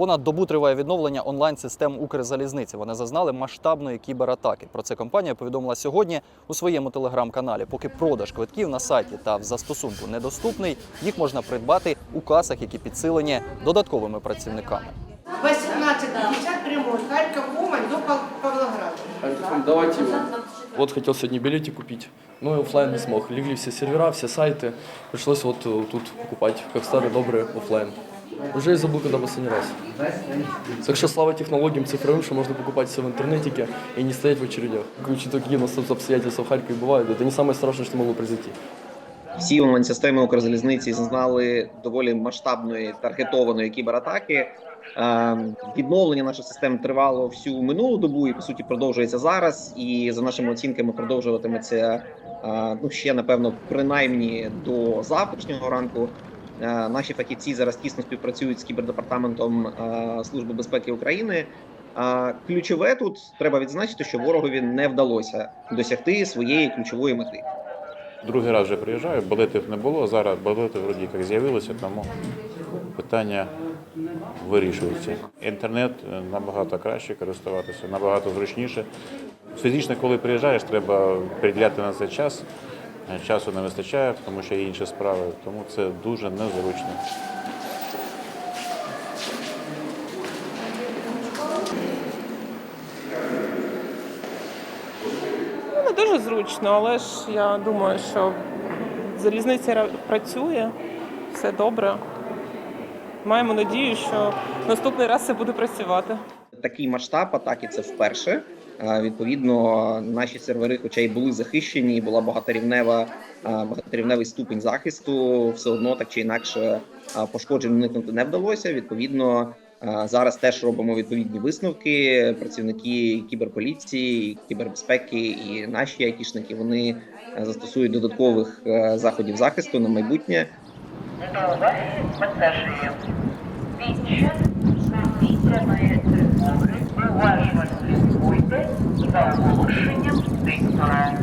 Понад добу триває відновлення онлайн-систем Укрзалізниці. Вони зазнали масштабної кібератаки. Про це компанія повідомила сьогодні у своєму телеграм-каналі. Поки продаж квитків на сайті та в застосунку недоступний, їх можна придбати у касах, які підсилені додатковими працівниками. 18.50 прямой, Харьков, Умань до Пав- Павлограда. Альтефон, давайте его. Вот хотел сегодня билетик купить, но и оффлайн не смог. Легли все сервера, все сайты. Пришлось вот э, тут покупать, как старый добрый оффлайн. Уже и забыл, когда последний раз. Так что слава технологиям цифровым, что можно покупать все в интернетике и не стоять в очередях. Учитывая, какие у нас тут обстоятельства в Харькове бывают, это не самое страшное, что могло произойти. Всі онлайн-системи Укрзалізниці зазнали доволі масштабної таргетованої кібератаки. Е, Відновлення наших систем тривало всю минулу добу і по суті продовжується зараз. І за нашими оцінками продовжуватиметься е, ну ще напевно принаймні до завтрашнього ранку. Е, Наші фахівці зараз тісно співпрацюють з кібердепартаментом е, Служби безпеки України. А ключове тут треба відзначити, що ворогові не вдалося досягти своєї ключової мети. Другий раз вже приїжджаю, болетів не було. Зараз болети вроді як з'явилися, тому питання вирішується. Інтернет е, набагато краще користуватися, набагато зручніше. Фізично, коли приїжджаєш, треба приділяти на це час. Е, Часу не вистачає, тому що є інші справи, тому це дуже незручно. Ну, не дуже зручно, але ж я думаю, що залізниця працює, все добре. Маємо надію, що наступний раз це буде працювати. такий масштаб атаки це вперше. Відповідно, наші сервери, хоча й були захищені, була багаторівнева, багаторівневий ступень захисту, все одно так чи інакше пошкоджень уникнути не вдалося. Відповідно, зараз теж робимо відповідні висновки. Працівники кіберполіції, кібербезпеки і наші айтішники вони застосують додаткових заходів захисту на майбутнє. До уваги вантажів. Під тривоги уважно слідкуйте за оголошенням диктора.